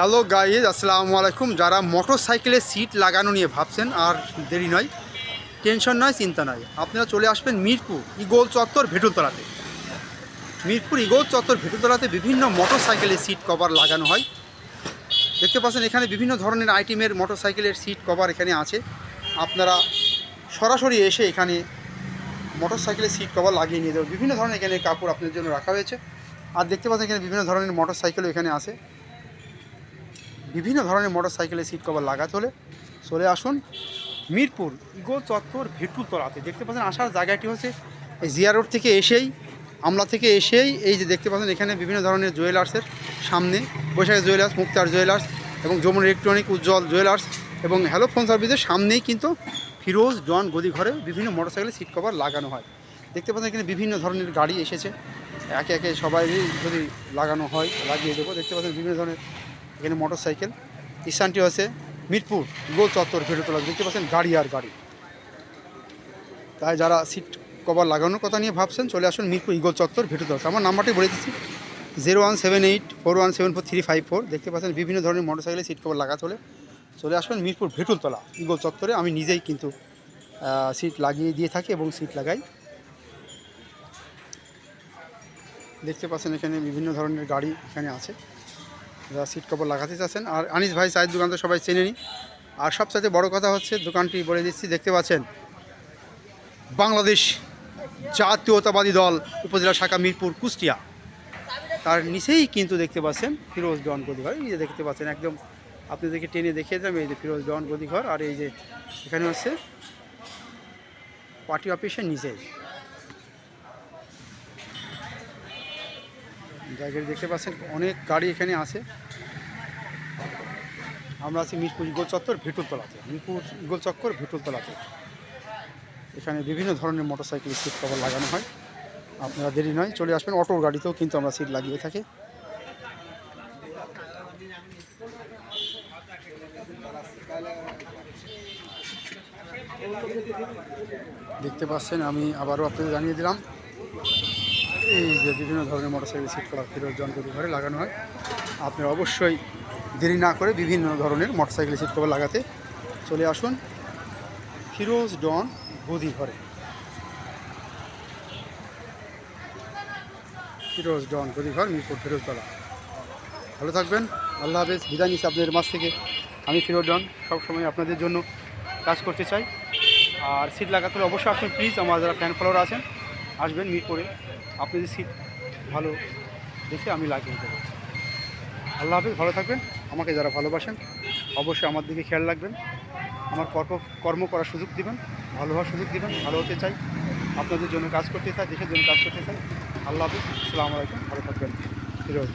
Hello guys, আসসালামু আলাইকুম। যারা মোটর সাইকেলের সিট লাগানো নিয়ে ভাবছেন, আর দেরি নয়, টেনশন নয়, চিন্তা নয়। আপনারা চলে আসবেন মিরপুর ইগোল চত্বর ভেটুলতলাতে। মিরপুর ইগোল চত্বর ভেটুলতলাতে বিভিন্ন মোটর সাইকেলের সিট কভার লাগানো হয়। দেখতে পাচ্ছেন, এখানে বিভিন্ন ধরনের আইটেমের মোটর সাইকেলের সিট কভার এখানে আছে। আপনারা সরাসরি এসে এখানে মোটর সাইকেলের সিট কভার লাগিয়ে নিয়ে দেবেন বিভিন্ন ধরনের এখানে কাপড় আপনাদের জন্য রাখা হয়েছে। আর দেখতে পাচ্ছেন, এখানে বিভিন্ন ধরনের মোটর সাইকেলও এখানে আছে। বিভিন্ন ধরনের মোটর সাইকেলের সিট কভার লাগাতে হলে চলে আসুন মিরপুর ইগোল চত্বর ভেটুলতলাতে। দেখতে পাচ্ছেন আসার জায়গাটি হচ্ছে এই জিয়া রোড থেকে এসেই, আমলা থেকে এসেই এই যে দেখতে পাচ্ছেন এখানে বিভিন্ন ধরনের জুয়েলার্সের সামনে বৈশাখী জুয়েলার্স মুক্তার জুয়েলার্স এবং যমুনা ইলেকট্রনিক উজ্জ্বল জুয়েলার্স এবং হ্যালো ফোন সার্ভিসের সামনেই কিন্তু ফিরোজ ডন গদি ঘরে বিভিন্ন মোটরসাইকেলের সিট কভার লাগানো হয়। দেখতে পাচ্ছেন এখানে বিভিন্ন ধরনের গাড়ি এসেছে। একে একে সবাই যদি লাগানো হয়, লাগিয়ে দেবো। দেখতে পাচ্ছেন বিভিন্ন ধরনের এখানে মোটর সাইকেল স্থানটি হচ্ছে মিরপুর, গোল চত্বর ভেটুতলা দেখতে পাচ্ছেন গাড়ি আর গাড়ি। তাই যারা সিট কভার লাগানোর কথা নিয়ে ভাবছেন, চলে আসুন মিরপুর ইগোল চত্বর ভেটুতলা আমার নাম্বারটি বলে দিচ্ছি, zero one seven eight, four one seven four, three five four. দেখতে পাচ্ছেন বিভিন্ন ধরনের মোটর সাইকেলে সিট কভার লাগাতে হলে চলে আসবেন মিরপুর ভেটুলতলা ইগোল চত্বরে। আমি নিজেই কিন্তু সিট লাগিয়ে দিয়ে থাকি এবং সিট লাগাই। দেখতে পাচ্ছেন এখানে বিভিন্ন ধরনের গাড়ি এখানে আছে। যারা সিট কভার লাগাতে চাচ্ছেন। আর আনিস ভাই চায়ের দোকান তো সবাই চেনে নি আর সবচাইতে বড় কথা হচ্ছে, দোকানটি বলে দিচ্ছি, দেখতে পাচ্ছেন। বাংলাদেশ জাতীয়তাবাদী দল, উপজেলা শাখা মিরপুর, কুষ্টিয়া। তার নিচেই কিন্তু দেখতে পাচ্ছেন, ফিরোজ ডন গদিঘর। এই যে দেখতে পাচ্ছেন, একদম আপনাদেরকে টেনে দেখিয়ে দিলাম, এই যে ফিরোজ ডন গদিঘর। আর এই যে এখানে হচ্ছে পার্টি অফিসের নিচেই জায়গায় দেখতে পাচ্ছেন, অনেক গাড়ি এখানে আছে। আমরা আছি মিরপুর ইগোল চত্বর, ভেটুলতলাতে। মিরপুর ইগোল চক্কর ভেটুলতলাতে। এখানে বিভিন্ন ধরনের মোটরসাইকেল সিট কভার লাগানো হয়। আপনারা দেরি নয়, চলে আসবেন অটো গাড়িতেও, কিন্তু আমরা সিট লাগিয়ে থাকি। দেখতে পাচ্ছেন, আমি আবারও আপনাদের জানিয়ে দিলাম এই যে বিভিন্ন ধরনের মোটরসাইকেল সিট কভার ফিরোজ জনগদি ঘরে লাগানো হয়। আপনারা অবশ্যই দেরি না করে বিভিন্ন ধরনের মোটরসাইকেল সিট কভার লাগাতে চলে আসুন ফিরোজ ডন গদি ঘরে। ফিরোজ ডন গদি ঘর, মিরপুর ফিরোজতলা। ভালো থাকবেন, আল্লাহ হাফেজ। বিদায় নিচ্ছি আপনাদের মাছ থেকে। আমি ফিরোজ ডন, সবসময় আপনাদের জন্য কাজ করতে চাই। আর সিট লাগাতে হলে অবশ্যই আসবেন প্লিজ আমার যারা ফ্যান ফলোয়ার আছেন, আসবেন মিরপুরে। আপনাদের সিট ভালো দেখে আমি লাগিয়ে দেবো আল্লাহ হাফিজ, ভালো থাকবেন। আমাকে যারা ভালোবাসেন, অবশ্যই আমার দিকে খেয়াল রাখবেন। আমার কর্ম কর্ম করার সুযোগ দিবেন, ভালো হওয়ার সুযোগ দিবেন, ভালো হতে চাই। আপনাদের জন্য কাজ করতে চাই, দেশের জন্য কাজ করতে চাই। আল্লাহ হাফিজ, আসসালামু আলাইকুম, ভালো থাকবেন। ফিরোজ